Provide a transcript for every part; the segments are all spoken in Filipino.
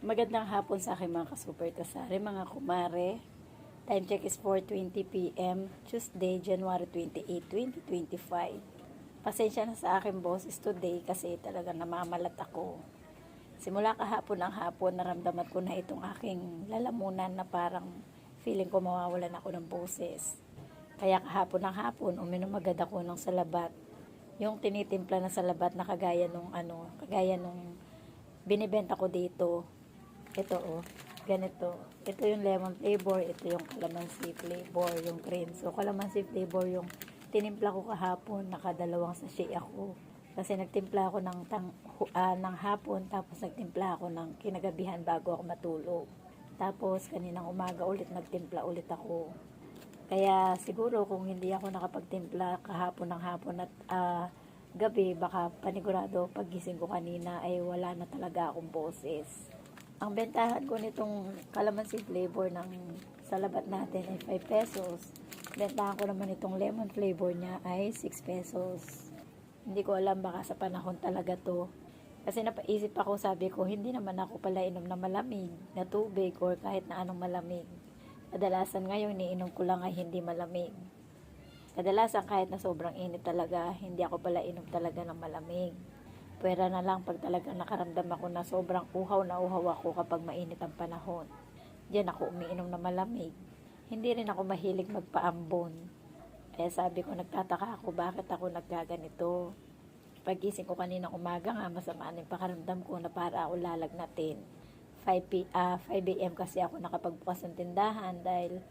Magandang hapon sa aking mga ka-super kasari, mga kumare. Time check is 4.20 p.m. Tuesday, January 28, 2025. Pasensya na sa aking boses today kasi talaga namamalat ako. Simula kahapon ang hapon, naramdaman ko na itong aking lalamunan na parang feeling ko mawawalan ako ng boses. Kaya kahapon ng hapon, uminom agad ako ng salabat. Yung tinitimpla na salabat na kagaya nung ano, kagaya nung binibenta ko dito. Ito oh, ganito. Ito yung lemon flavor, ito yung calamansi flavor, yung green. So calamansi flavor yung tinimpla ko kahapon, nakadalawang sachet ako. Kasi nagtimpla ako ng, tang, ah, ng hapon, tapos nagtimpla ako ng kinagabihan bago ako matulog. Tapos kaninang umaga ulit nagtimpla ulit ako. Kaya siguro kung hindi ako nakapagtimpla kahapon ng hapon at ah, gabi, baka panigurado pagising ko kanina ay wala na talaga akong boses. Ang bentahan ko nitong calamansi flavor ng salabat natin ay 5 pesos. Bentahan ko naman itong lemon flavor niya ay 6 pesos. Hindi ko alam baka sa panahon talaga to. Kasi napaisip ako, sabi ko, hindi naman ako pala inom na malamig, na tubig, or kahit na anong malamig. Kadalasan ngayon, niinom ko lang ay hindi malamig. Kadalasan kahit na sobrang init talaga, hindi ako pala inom talaga ng malamig. Pwera na lang pag talagang nakaramdam ako na sobrang uhaw na uhaw ako kapag mainit ang panahon. Diyan ako umiinom na malamig. Hindi rin ako mahilig magpaambon. Kaya sabi ko, nagtataka ako bakit ako nagkaganito. Pagising ko kanina umaga nga, masama na yung pakaramdam ko na para ako lalagnatin. 5, p, ah 5 a.m. kasi ako nakapagbukas ng tindahan dahil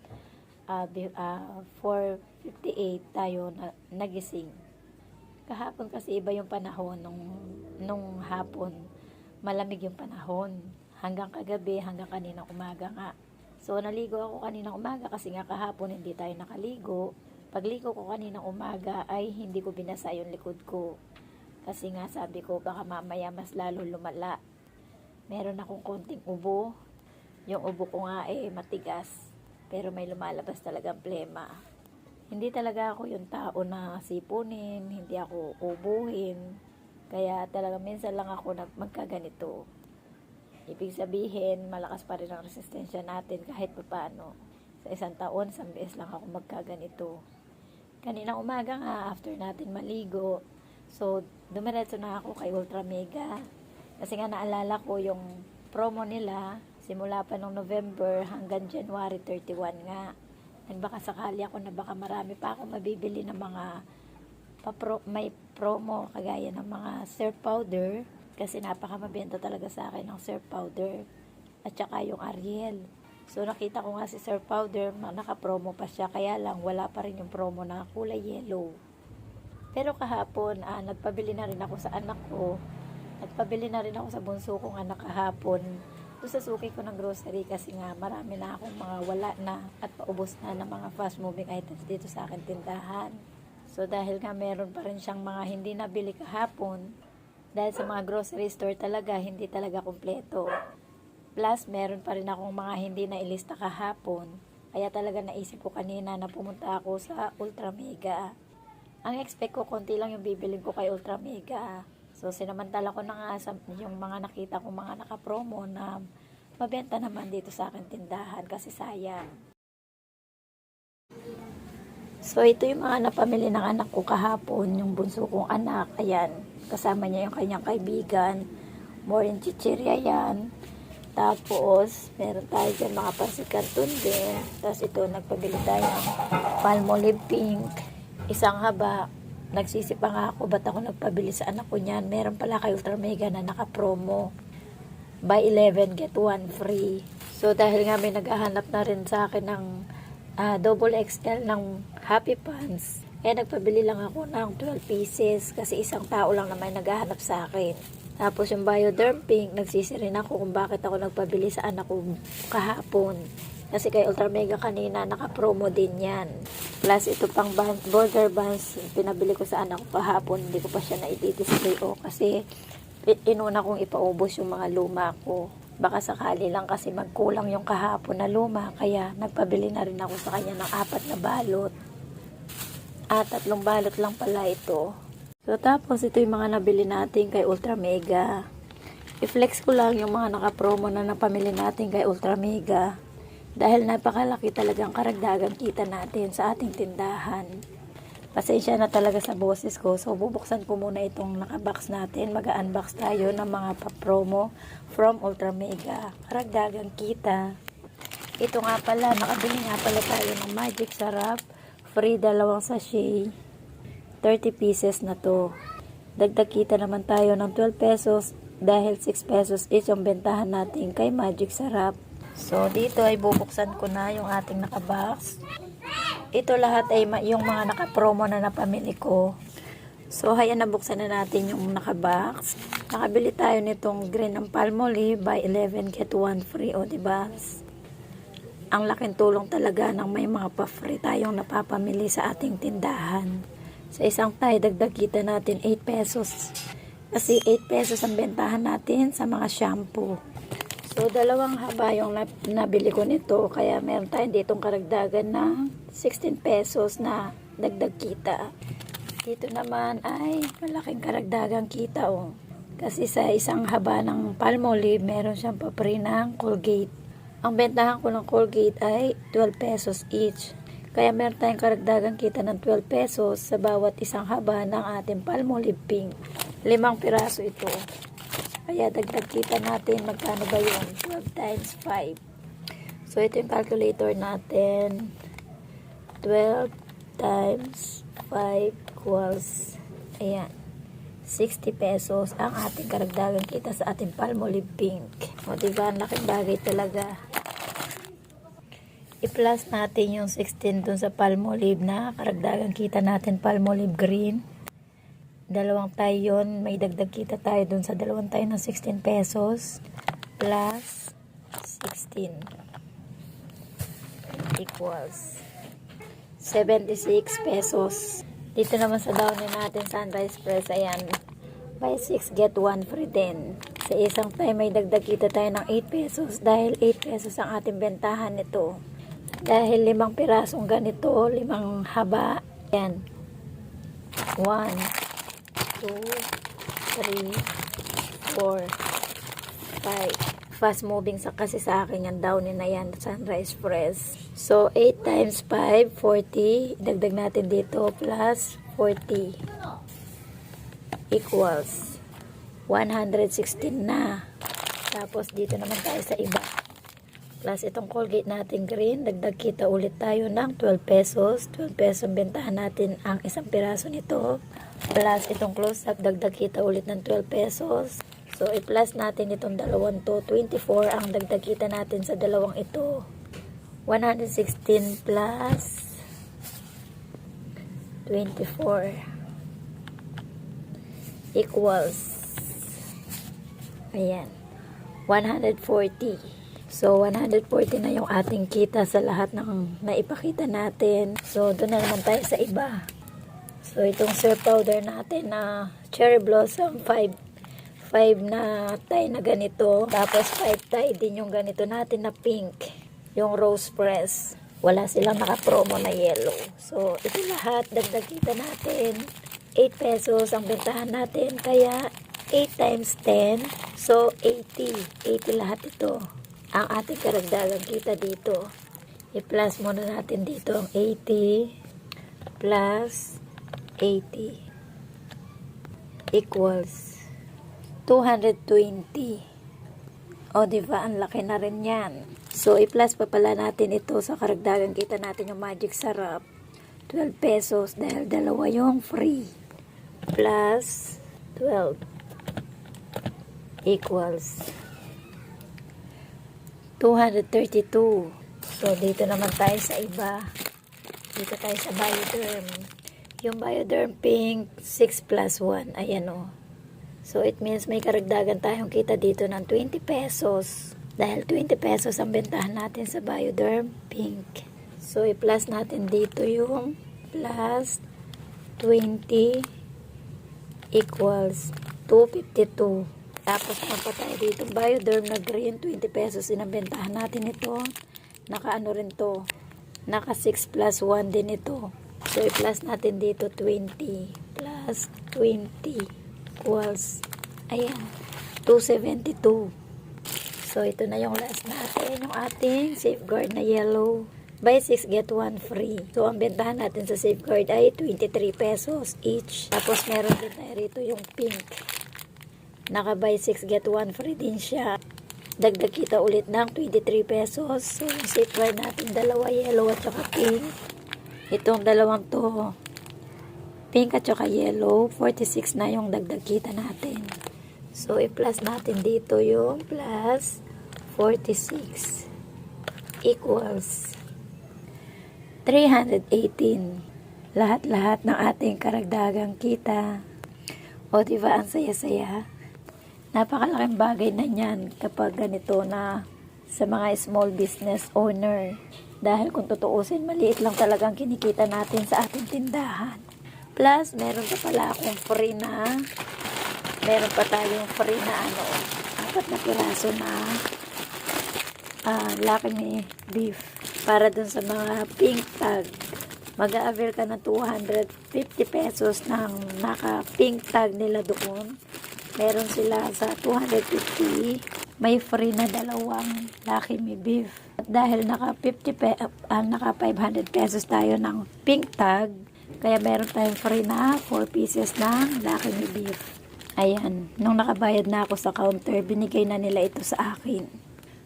ah, bi- ah, 4.58 tayo na, nagising. Kahapon kasi iba yung panahon nung, nung hapon. Malamig yung panahon. Hanggang kagabi, hanggang kaninang umaga nga. So, naligo ako kaninang umaga kasi nga kahapon hindi tayo nakaligo. Pagligo ko kaninang umaga ay hindi ko binasa yung likod ko. Kasi nga sabi ko baka mamaya mas lalo lumala. Meron akong konting ubo. Yung ubo ko nga eh matigas. Pero may lumalabas talagang plema hindi talaga ako yung tao na sipunin, hindi ako ubuhin. Kaya talaga minsan lang ako magkaganito. Ibig sabihin, malakas pa rin ang resistensya natin kahit pa paano. Sa isang taon, isang beses lang ako magkaganito. Kanina umaga nga, after natin maligo, so dumiretso na ako kay Ultra Mega. Kasi nga naalala ko yung promo nila, simula pa nung November hanggang January 31 nga. And baka sakali ako na baka marami pa ako mabibili ng mga papro, may promo kagaya ng mga surf powder kasi napaka mabenta talaga sa akin ng surf powder at saka yung Ariel. So nakita ko nga si surf powder, naka-promo pa siya kaya lang wala pa rin yung promo na kulay yellow. Pero kahapon, ah, nagpabili na rin ako sa anak ko. Nagpabili na rin ako sa bunso kong anak kahapon. Doon sa suki ko ng grocery kasi nga marami na akong mga wala na at paubos na ng mga fast moving items dito sa akin tindahan. So dahil nga meron pa rin siyang mga hindi nabili kahapon, dahil sa mga grocery store talaga, hindi talaga kompleto. Plus, meron pa rin akong mga hindi na ilista kahapon. Kaya talaga naisip ko kanina na pumunta ako sa Ultra Mega. Ang expect ko, konti lang yung bibilin ko kay Ultra Mega. So, sinamantala ko na nga sa, yung mga nakita kong mga nakapromo na mabenta naman dito sa akin tindahan kasi sayang. So, ito yung mga napamili ng anak ko kahapon, yung bunso kong anak. Ayan, kasama niya yung kanyang kaibigan. More in chichirya yan. Tapos, meron tayo dyan mga pansit canton din. Tapos ito, nagpabili tayo ng palmolive pink. Isang haba. Nagsisipa nga ako, ba't ako nagpabili sa anak ko niyan? Meron pala kay Ultra Mega na naka-promo. Buy 11, get 1 free. So, dahil nga may naghahanap na rin sa akin ng ah, double XL ng Happy Pants, kaya nagpabili lang ako ng 12 pieces kasi isang tao lang naman naghahanap sa akin. Tapos yung Bioderm Pink, nagsisi rin ako kung bakit ako nagpabili sa anak ko kahapon. Kasi kay Ultra Mega kanina, naka-promo din yan. Plus, ito pang band, border bands, pinabili ko sa anak ko kahapon. Hindi ko pa siya na-display o kasi pi- inuna kong ipaubos yung mga luma ko. Baka sakali lang kasi magkulang yung kahapon na luma. Kaya nagpabili na rin ako sa kanya ng apat na balot. At tatlong balot lang pala ito. So, tapos ito yung mga nabili natin kay Ultra Mega. I-flex ko lang yung mga naka-promo na napamili natin kay Ultra Mega. Dahil napakalaki talagang karagdagang kita natin sa ating tindahan. Pasensya na talaga sa boses ko. So, bubuksan ko muna itong nakabox natin. Mag-unbox tayo ng mga pa-promo from Ultra Mega. Karagdagang kita. Ito nga pala, nakabili nga pala tayo ng Magic Sarap. Free dalawang sachet. 30 pieces na to. Dagdag kita naman tayo ng 12 pesos dahil 6 pesos each ang bentahan natin kay Magic Sarap. So, dito ay bubuksan ko na yung ating nakabox. Ito lahat ay yung mga nakapromo na napamili ko. So, hayan nabuksan na natin yung nakabox. Nakabili tayo nitong green ng Palmolive by 11 get 1 free. O, diba? Ang laking tulong talaga ng may mga pa-free tayong napapamili sa ating tindahan. Sa isang tayo, dagdag kita natin 8 pesos. Kasi 8 pesos ang bentahan natin sa mga shampoo. So, dalawang haba yung nab- nabili ko nito. Kaya meron tayong ditong karagdagan ng 16 pesos na dagdag kita. Dito naman ay malaking karagdagang kita oh. Kasi sa isang haba ng Palmolive, meron siyang papri ng Colgate. Ang bentahan ko ng Colgate ay 12 pesos each. Kaya meron tayong karagdagang kita ng 12 pesos sa bawat isang haba ng ating Palmolive Pink. Limang piraso ito. Kaya dagdag kita natin, magkano ba yun? 12 times 5. So, ito yung calculator natin. 12 times 5 equals, ayan, 60 pesos ang ating karagdagan kita sa ating Palmolive Pink. O, diba? Ang laking bagay talaga. I-plus natin yung 16 dun sa Palmolive na karagdagan kita natin Palmolive Green. Dalawang tayo yun. May dagdag kita tayo dun sa dalawang tayo ng 16 pesos. Plus 16 equals 76 pesos. Dito naman sa downy natin, Sunrise Press, ayan, buy 6, get 1 free din. Sa isang time, may dagdag kita tayo ng 8 pesos dahil 8 pesos ang ating bentahan nito. Dahil limang pirasong ganito, limang haba, ayan, 1, 2, 3, 4, 5, fast moving sa kasi sa akin yung downy na yan sunrise press so 8 times 5 40 dagdag natin dito plus 40 equals 116 na. Tapos dito naman tayo sa iba. Plus itong Colgate natin green. Dagdag kita ulit tayo ng 12 pesos. 12 pesos ang bentahan natin ang isang piraso nito plus itong close up dagdag kita ulit ng 12 pesos So, i-plus natin itong dalawang to. 24 ang dagdag kita natin sa dalawang ito. 116 plus 24 equals ayan 140 so 140 na yung ating kita sa lahat ng naipakita natin so doon na naman tayo sa iba so itong syrup powder natin na cherry blossom 5 5 na tie na ganito. Tapos 5 tie din yung ganito natin na pink. Yung rose press. Wala silang naka-promo na yellow. So, ito lahat. Dagdag kita natin. 8 pesos ang bentahan natin. Kaya, 8 times 10. So, 80. 80 lahat ito. Ang ating karagdagang kita dito. I-plus muna natin dito ang 80 plus 80 equals 220. O, di ba? Ang laki na rin yan. So, i-plus pa pala natin ito sa karagdagan kita natin yung Magic Sarap. 12 pesos dahil dalawa yung free. Plus 12 equals 232. So, dito naman tayo sa iba. Dito tayo sa Bioderm. Yung Bioderm Pink 6 plus 1. Ayan o. So, it means may karagdagan tayong kita dito ng 20 pesos. Dahil 20 pesos ang bentahan natin sa Bioderm Pink. So, i-plus natin dito yung plus 20 equals 252. Tapos, pa tayo dito. Bioderm na green, 20 pesos din ang bentahan natin ito. Naka ano rin to. Naka 6 plus 1 din ito. So, i-plus natin dito 20 plus 20 equals, ayan, 272. So, ito na yung last natin. Yung ating safeguard na yellow. Buy 6, get 1 free. So, ang bentahan natin sa safeguard ay 23 pesos each. Tapos, meron din tayo rito yung pink. Naka buy 6, get 1 free din siya. Dagdag kita ulit ng 23 pesos. So, yung safeguard natin, dalawa yellow at saka pink. Itong dalawang to, pink at saka yellow, 46 na yung dagdag kita natin. So, i-plus natin dito yung plus 46 equals 318. Lahat-lahat ng ating karagdagang kita. O, di ba ang saya-saya? Napakalaking bagay na yan kapag ganito na sa mga small business owner. Dahil kung tutuusin, maliit lang talagang kinikita natin sa ating tindahan. Plus, meron pa pala akong free na meron pa tayong free na ano, apat na piraso na ah, laki ni beef para dun sa mga pink tag. Mag-a-avail ka ng 250 pesos ng naka-pink tag nila doon. Meron sila sa 250. May free na dalawang Lucky Me Beef. At dahil naka 50 pe, ah, naka 500 pesos tayo ng pink tag, kaya meron tayong free na 4 pieces ng Lucky Me Beef. Ayan, nung nakabayad na ako sa counter, binigay na nila ito sa akin.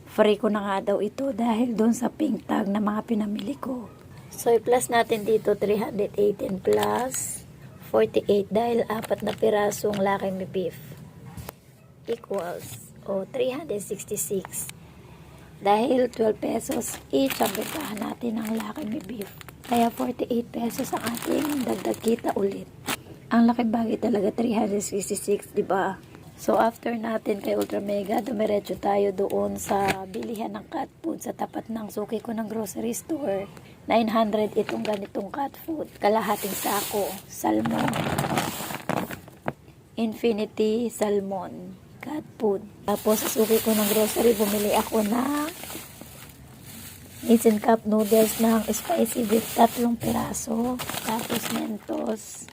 Free ko na nga daw ito dahil doon sa pink tag na mga pinamili ko. So, i-plus natin dito 318 plus 48 dahil apat na pirasong Lucky Me Beef equals o 366 dahil 12 pesos each ang bentahan natin ng Lucky Me Beef. Kaya 48 pesos ang ating dagdag kita ulit. Ang laki bagay talaga 366 di ba? So after natin kay Ultra Mega dumiretso tayo doon sa bilihan ng cat food. Sa tapat ng suki ko ng grocery store 900 itong ganitong cat food. Kalahating sako salmon. Infinity Salmon cat food. Tapos, suki ko ng grocery, bumili ako ng Nissin Cup noodles ng spicy beef, tatlong piraso. Tapos, Mentos,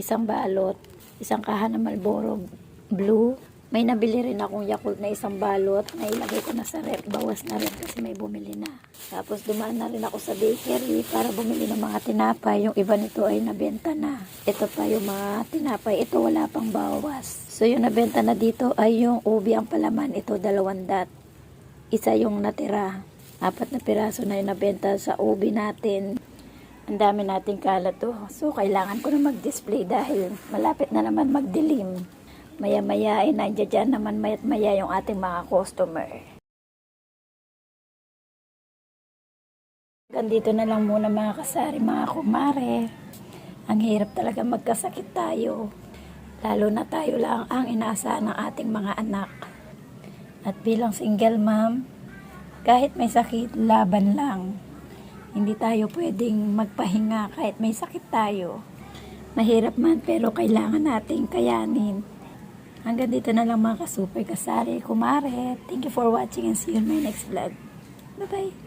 isang balot, isang kahan ng Marlboro Blue. May nabili rin akong Yakult na isang balot na ilagay ko na sa rep. Bawas na rin kasi may bumili na. Tapos dumaan na rin ako sa bakery para bumili ng mga tinapay. Yung iba nito ay nabenta na. Ito pa yung mga tinapay. Ito wala pang bawas. So yung nabenta na dito ay yung ubi ang palaman. Ito dalawang dat. Isa yung natira. Apat na piraso na yung nabenta sa ubi natin. Ang dami nating kalat to. So kailangan ko na mag-display dahil malapit na naman magdilim. Maya-maya ay nandiyan dyan naman mayat maya yung ating mga customer. Gandito na lang muna mga kasari, mga kumare. Ang hirap talaga magkasakit tayo. Lalo na tayo lang ang inaasahan ng ating mga anak. At bilang single mom, kahit may sakit, laban lang. Hindi tayo pwedeng magpahinga kahit may sakit tayo. Mahirap man pero kailangan nating kayanin. Hanggang dito na lang mga ka-super kasari, kumare. Thank you for watching and see you in my next vlog. Bye-bye.